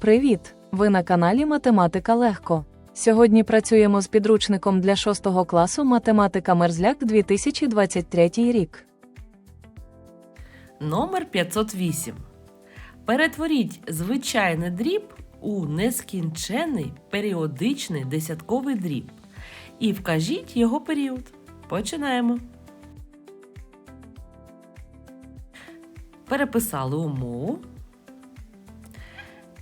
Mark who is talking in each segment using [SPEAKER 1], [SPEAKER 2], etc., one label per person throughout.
[SPEAKER 1] Привіт! Ви на каналі Математика Легко. Сьогодні працюємо з підручником для 6 класу Математика Мерзляк 2023 рік.
[SPEAKER 2] Номер 508. Перетворіть звичайний дріб у нескінчений періодичний десятковий дріб. І вкажіть його період. Починаємо. Переписали умову.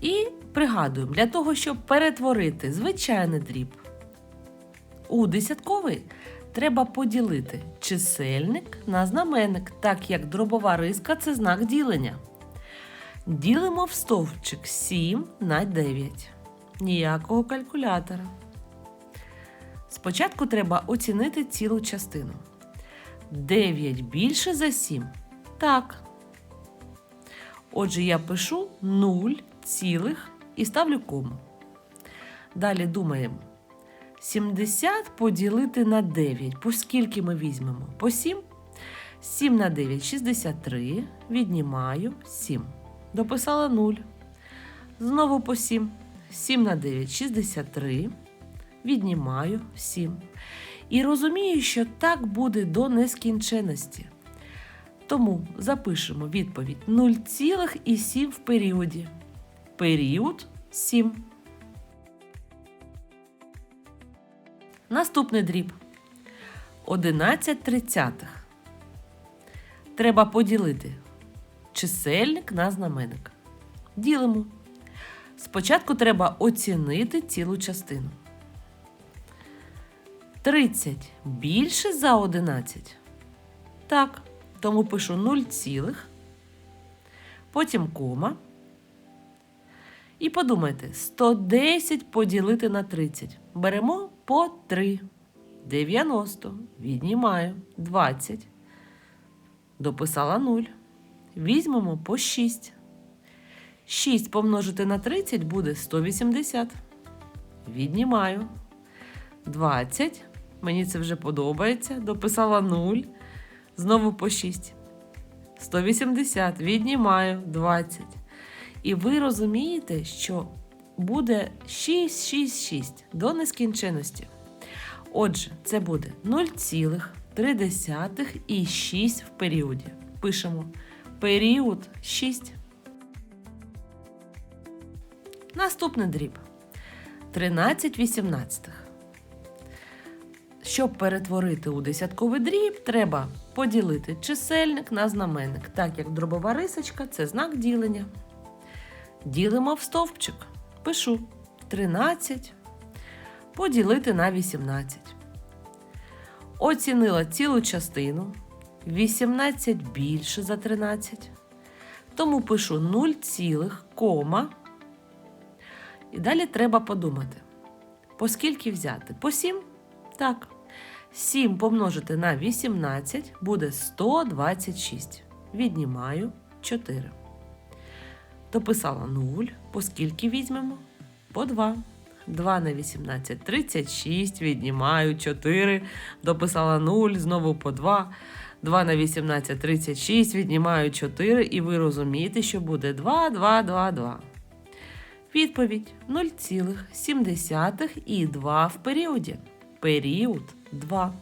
[SPEAKER 2] І пригадуємо, для того, щоб перетворити звичайний дріб у десятковий, треба поділити чисельник на знаменник, так як дробова риска це знак ділення. Ділимо в стовпчик 7 на 9. Ніякого калькулятора. Спочатку треба оцінити цілу частину. 9 більше за 7. Так. Отже, я пишу 0 цілих і ставлю кому. Далі думаємо. 70 поділити на 9. По скільки ми візьмемо? По 7. 7 на 9 63. Віднімаю 7. Дописала 0. Знову по 7. 7 на 9 63. Віднімаю 7. І розумію, що так буде до нескінченності. Тому запишемо відповідь 0,7 в періоді. Період 7. Наступний дріб. 11 тридцятих. Треба поділити чисельник на знаменник. Ділимо. Спочатку треба оцінити цілу частину. 30 більше за 11. Так, тому пишу 0 цілих. Потім кома. І подумайте, 110 поділити на 30. Беремо по 3. 90. Віднімаю 20. Дописала 0. Візьмемо по 6. 6 помножити на 30 буде 180. Віднімаю. 20. Мені це вже подобається. Дописала 0. Знову по 6. 180. Віднімаю 20. І ви розумієте, що буде 6, 6, 6 до нескінченності. Отже, це буде 0,3 і 6 в періоді. Пишемо період 6. Наступний дріб 13 вісімнадцятих. Щоб перетворити у десятковий дріб, треба поділити чисельник на знаменник, так як дробова рисочка це знак ділення. Ділимо в стовпчик. Пишу 13 поділити на 18. Оцінила цілу частину. 18 більше за 13. Тому пишу 0, цілих, кома. І далі треба подумати. По скільки взяти? По 7? Так. 7 помножити на 18 буде 126. Віднімаю 4. Дописала 0. По скільки візьмемо? По 2. 2 на 18 36. Віднімаю 4. Дописала 0. Знову по 2. 2 на 18 36. Віднімаю 4. І ви розумієте, що буде 2, 2, 2, 2. Відповідь 0,7 і 2 в періоді. Період 2.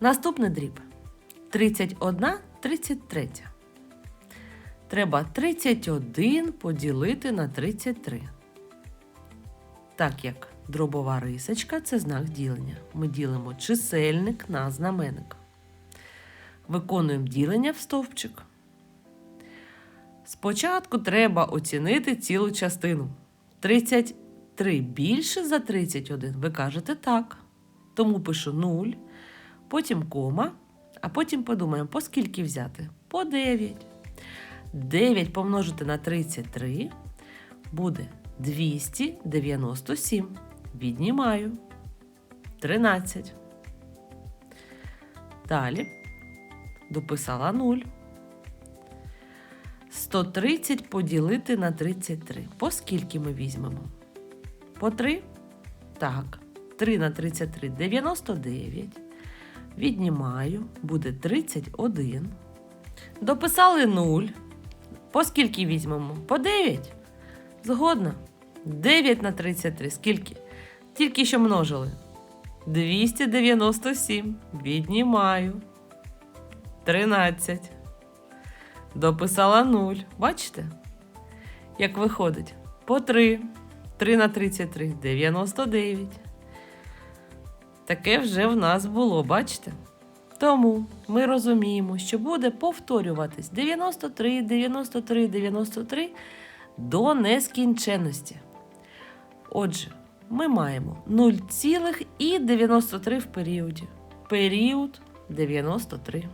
[SPEAKER 2] Наступний дріб. 31 33. Треба 31 поділити на 33. Так як дробова рисочка це знак ділення. Ми ділимо чисельник на знаменник. Виконуємо ділення в стовпчик. Спочатку треба оцінити цілу частину. 33 більше за 31. Ви кажете так. Тому пишу 0, потім кома, а потім подумаємо, по скільки взяти? По 9. 9 помножити на 33 буде 297. Віднімаю 13. Далі дописала 0. 130 поділити на 33. По скільки ми візьмемо? По 3? Так. 3 на 33 99. Віднімаю, буде 31. Дописали 0. По скільки візьмемо? По 9. Згодна. 9 на 33. Скільки? Тільки що множили. 297. Віднімаю. 13. Дописала 0. Бачите? Як виходить? По 3. 3 на 33. 99. Таке вже в нас було, бачите? Тому ми розуміємо, що буде повторюватись 93, 93, 93 до нескінченності. Отже, ми маємо 0,93 в періоді. Період 93.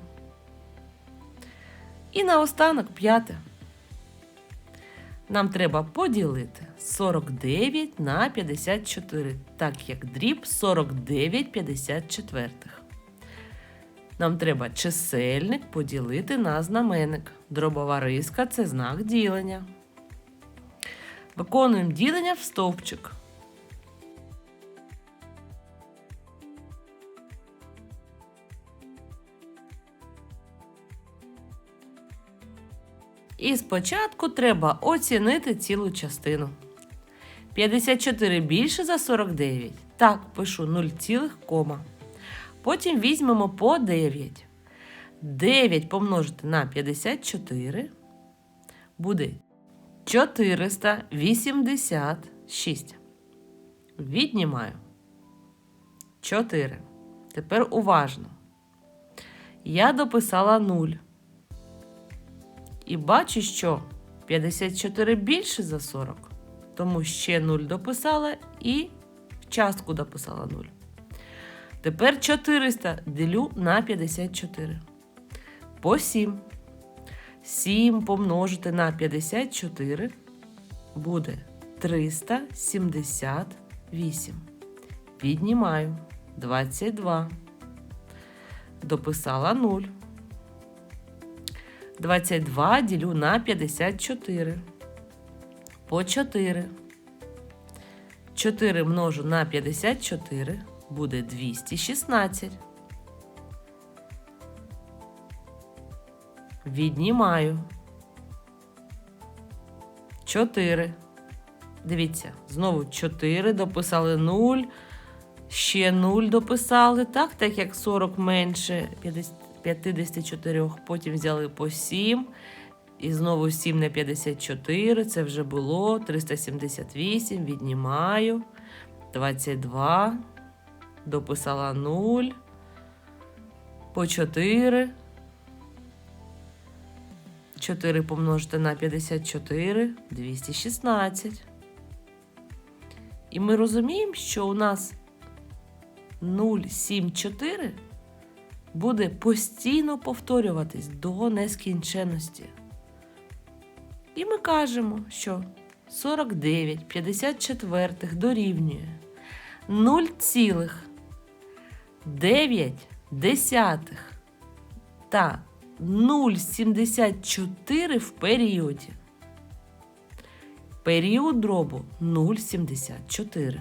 [SPEAKER 2] І наостанок п'яте. Нам треба поділити 49 на 54, так як дріб 49 54. Нам треба чисельник поділити на знаменник. Дробова риска це знак ділення. Виконуємо ділення в стовпчик. І спочатку треба оцінити цілу частину. 54 більше за 49. Так, пишу 0, кома. Потім візьмемо по 9. 9 помножити на 54 буде 486. Віднімаю 4. Тепер уважно. Я дописала 0. І бачу, що 54 більше за 40. Тому ще 0 дописала і в частку дописала 0. Тепер 400 ділю на 54. По 7. 7 помножити на 54 буде 378. Віднімаю 22. Дописала 0. 22 ділю на 54. По 4. 4 множу на 54 буде 216. Віднімаю. 4. Дивіться, знову 4 дописали 0. Ще 0 дописали, так, так як 40 менше 50 54. Потім взяли по 7. І знову 7 на 54. Це вже було 378. Віднімаю. 22. Дописала 0. По 4. 4 помножити на 54 216. І ми розуміємо, що у нас 0,74 буде постійно повторюватись до нескінченності. І ми кажемо, що 49 54 дорівнює 0,9 та 0,74 в періоді. Період дробу 0,74.